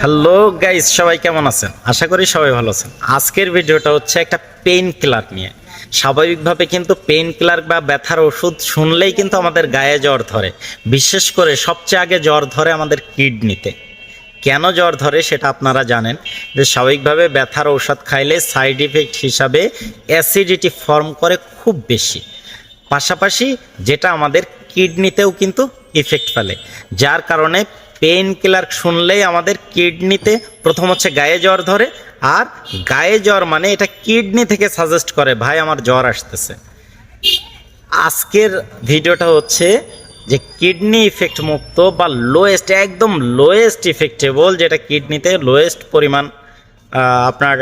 Hello guys সবাই কেমন আছেন? আশা করি সবাই ভালো আছেন। আজকের ভিডিওটা হচ্ছে একটা পেইন কিলার নিয়ে। স্বাভাবিকভাবে কিন্তু পেইন কিলার বা ব্যথার ওষুধ শুনলেই কিন্তু আমাদের গায়ে জ্বর ধরে। বিশেষ করে সবচেয়ে আগে জ্বর ধরে আমাদের কিডনিতে। কেন জ্বর ধরে সেটা আপনারা জানেন যে স্বাভাবিকভাবে ব্যথার ঔষধ খাইলে সাইড ইফেক্ট হিসাবে অ্যাসিডিটি ফর্ম করে খুব বেশি। পাশাপাশি যেটা আমাদের কিডনিতেও কিন্তু ইফেক্ট ফেলে। যার কারণে পেইন কিলার শুনলেই আমাদের কিডনিতে প্রথম হচ্ছে গায়ে জ্বর ধরে, আর গায়ে জ্বর মানে এটা কিডনি থেকে সাজেস্ট করে, ভাই, আমার জ্বর আসতেছে। আজকের ভিডিওটা হচ্ছে যে কিডনি ইফেক্ট মুক্ত বা লোয়েস্ট একদম লোয়েস্ট ইফেক্টেবল যেটা কিডনিতে লোয়েস্ট পরিমাণ আপনার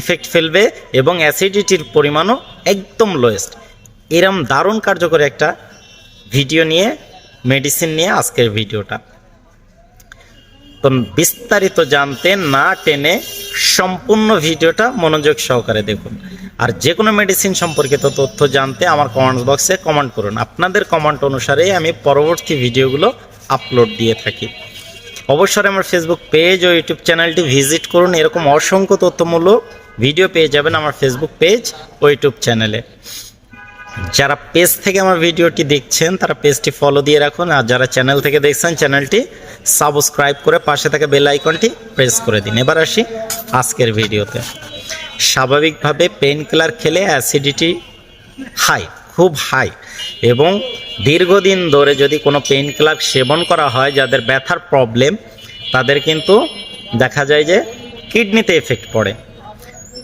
ইফেক্ট ফেলবে এবং অ্যাসিডিটির পরিমাণও একদম লোয়েস্ট এরম দারুণ কার্যকরী একটা ভিডিও নিয়ে মেডিসিন নিয়ে আজকের ভিডিওটা। তো বিস্তারিত জানতে না টেনে সম্পূর্ণ ভিডিওটা মনোযোগ সহকারে দেখুন। আর যে কোনো মেডিসিন সম্পর্কিত তথ্য জানতে আমার কমেন্টস বক্সে কমেন্ট করুন। আপনাদের কমেন্ট অনুসারে আমি পরবর্তী ভিডিওগুলো আপলোড দিয়ে থাকি। অবশ্যই আমার ফেসবুক পেজ ও ইউটিউব চ্যানেলটি ভিজিট করুন। এরকম অসংখ্য তথ্যমূলক ভিডিও পেয়ে যাবেন আমার ফেসবুক পেজ ও ইউটিউব চ্যানেলে যারা পেজ থেকে আমার ভিডিওটি দেখছেন, তারা পেজটি ফলো দিয়ে রাখুন। আর যারা চ্যানেল থেকে দেখছেন চ্যানেলটি সাবস্ক্রাইব করে পাশে থাকা বেল আইকনটি প্রেস করে দিন। এবার আসি আজকের ভিডিওতে। স্বাভাবিকভাবে পেন কিলার খেলে অ্যাসিডিটি হাই খুব হাই এবং দীর্ঘদিন ধরে যদি কোনো পেইন কিলার সেবন করা হয়, যাদের ব্যথার প্রবলেম তাদের কিন্তু দেখা যায় যে কিডনিতে এফেক্ট পড়ে।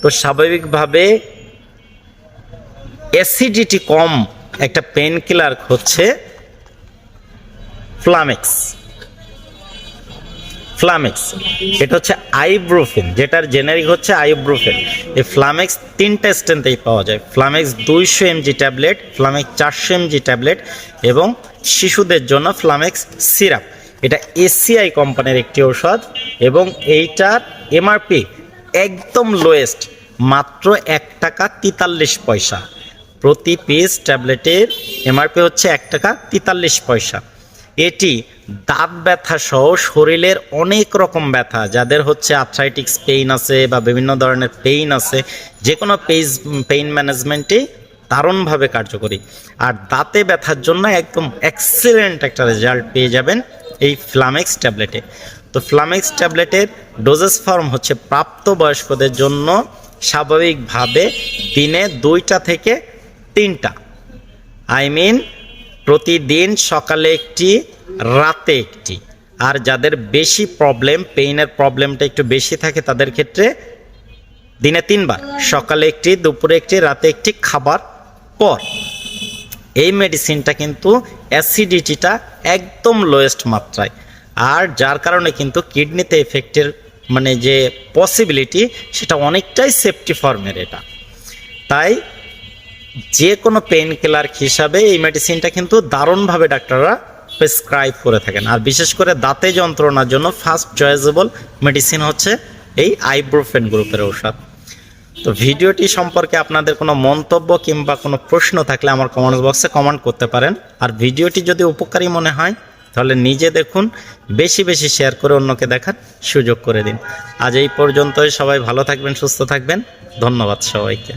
তো স্বাভাবিকভাবে অ্যাসিডিটি কম একটা পেন কিলার হচ্ছে ফ্লামেক্স ফ্লামেক্স এটা হচ্ছে আইব্রোফেন যেটার জেনারিক হচ্ছে আইব্রোফেন এই ফ্লামেক্স তিনটা স্ট্রেন্থেই পাওয়া যায়। ফ্লামেক্স দুইশো এমজি ট্যাবলেট ফ্লামেক্স চারশো এমজি ট্যাবলেট এবং শিশুদের জন্য ফ্লামেক্স সিরাপ এটা এসিআই কোম্পানির একটি ঔষধ এবং এইটার এমআরপি একদম লোয়েস্ট মাত্র এক টাকা তেতাল্লিশ পয়সা। প্রতি পিস ট্যাবলেটের এমআরপি হচ্ছে এক টাকা তেতাল্লিশ পয়সা। এটি দাঁত ব্যথা সহ শরীরের অনেক রকম ব্যথা, যাদের হচ্ছে আর্থ্রাইটিক্স পেইন আছে বা বিভিন্ন ধরনের পেইন আছে যে কোনো পেইজ পেইন ম্যানেজমেন্টে দারুণভাবে কার্যকরী। আর দাঁতে ব্যথার জন্য একদম এক্সিলেন্ট একটা রেজাল্ট পেয়ে যাবেন এই ফ্লামেক্স ট্যাবলেটে। তো ফ্লামেক্স ট্যাবলেটের ডোজেস ফর্ম হচ্ছে প্রাপ্তবয়স্কদের জন্য স্বাভাবিকভাবে দিনে দুইটা থেকে তিনটা। আই মিন প্রতিদিন সকালে একটি, রাতে একটি। আর যাদের বেশি প্রবলেম পেইনের প্রবলেমটা একটু বেশি থাকে, তাদের ক্ষেত্রে দিনে তিনবার। সকালে একটি, দুপুরে একটি, রাতে একটি খাবার পর। এই মেডিসিনটা কিন্তু অ্যাসিডিটিটা একদম লোয়েস্ট মাত্রায়। আর যার কারণে কিন্তু কিডনিতে এফেক্টের মানে যে পসিবিলিটি সেটা অনেকটাই সেফটি ফর্মের এটা। তাই যে কোনো পেইন কিলার হিসাবে এই মেডিসিনটা কিন্তু দারুণভাবে ডাক্তাররা প্রেসক্রাইব করে থাকেন। আর বিশেষ করে দাঁতে যন্ত্রণার জন্য ফার্স্ট চয়েসেবল মেডিসিন হচ্ছে এই আইব্রোফেন গ্রুপের ঔষধ। তো ভিডিওটি সম্পর্কে আপনাদের কোনো মন্তব্য কিংবা কোনো প্রশ্ন থাকলে আমার কমেন্টস বক্সে কমেন্ট করতে পারেন। আর ভিডিওটি যদি উপকারী মনে হয়, তাহলে নিজে দেখুন, বেশি বেশি শেয়ার করে অন্যকে দেখার সুযোগ করে দিন। আজ এই পর্যন্তই, সবাই ভালো থাকবেন, সুস্থ থাকবেন। ধন্যবাদ সবাইকে।